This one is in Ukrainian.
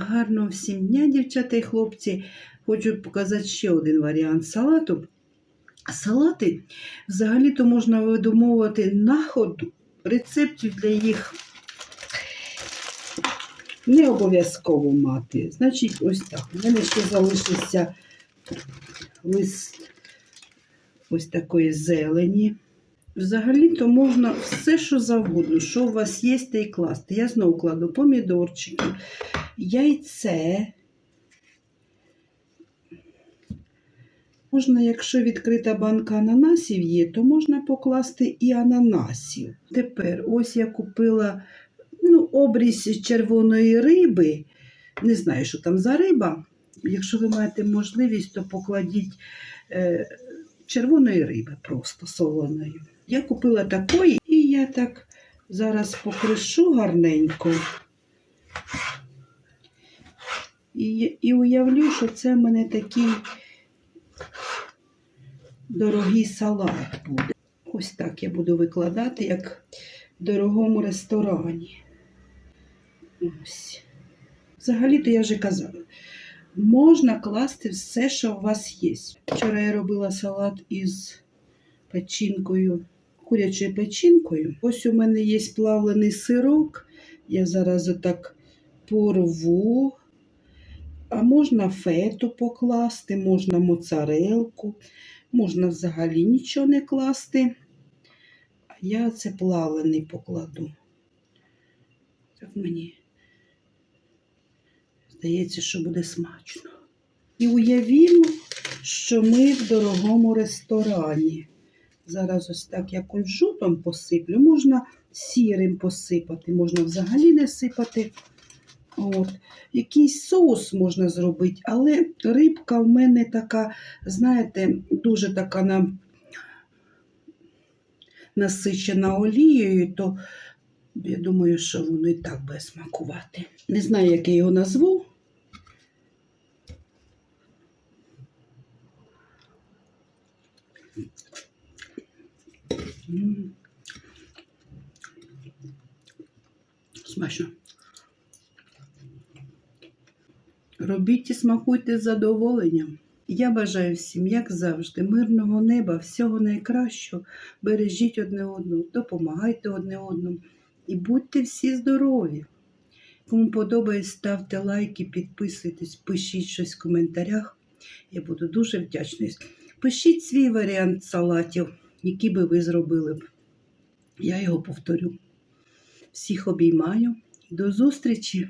Гарного всім дня, дівчата і хлопці. Хочу показати ще один варіант салату. Салати взагалі-то можна видумовувати на ходу. Рецептів для їх не обов'язково мати. Значить, ось так. У мене ще залишився лист ось такої зелені. Взагалі-то можна все, що завгодно, що у вас є, те і класти. Я знову кладу помідорчики, яйце. Можна, якщо відкрита банка ананасів є, то можна покласти і ананасів. Тепер ось я купила ну, обріз червоної риби. Не знаю, що там за риба. Якщо ви маєте можливість, то покладіть е, червоної риби просто солоної. Я купила такої, і я так зараз покришу гарненько. І, і уявлю, що це в мене такий дорогий салат буде. Ось так я буду викладати, як в дорогому ресторані. Ось. Взагалі-то я вже казала, можна класти все, що у вас є. Вчора я робила салат із печінкою, курячою печінкою. Ось у мене є плавлений сирок. Я зараз отак порву. А можна фету покласти, можна моцарелку, можна взагалі нічого не класти. А я це плавлений покладу. Так мені здається, що буде смачно. І уявімо, що ми в дорогому ресторані. Зараз ось так я кунжутом посиплю, можна сірим посипати, можна взагалі не сипати. От. Якийсь соус можна зробити, але рибка в мене така, знаєте, дуже така на... насичена олією, то я думаю, що воно і так буде смакувати. Не знаю, як я його назву. Смачно. Робіть і смакуйте з задоволенням. Я бажаю всім, як завжди, мирного неба, всього найкращого. Бережіть одне одного, допомагайте одне одному і будьте всі здорові. Кому подобається, ставте лайки, підписуйтесь, пишіть щось в коментарях. Я буду дуже вдячна. Пишіть свій варіант салатів, який би ви зробили б. Я його повторю. Всіх обіймаю. До зустрічі!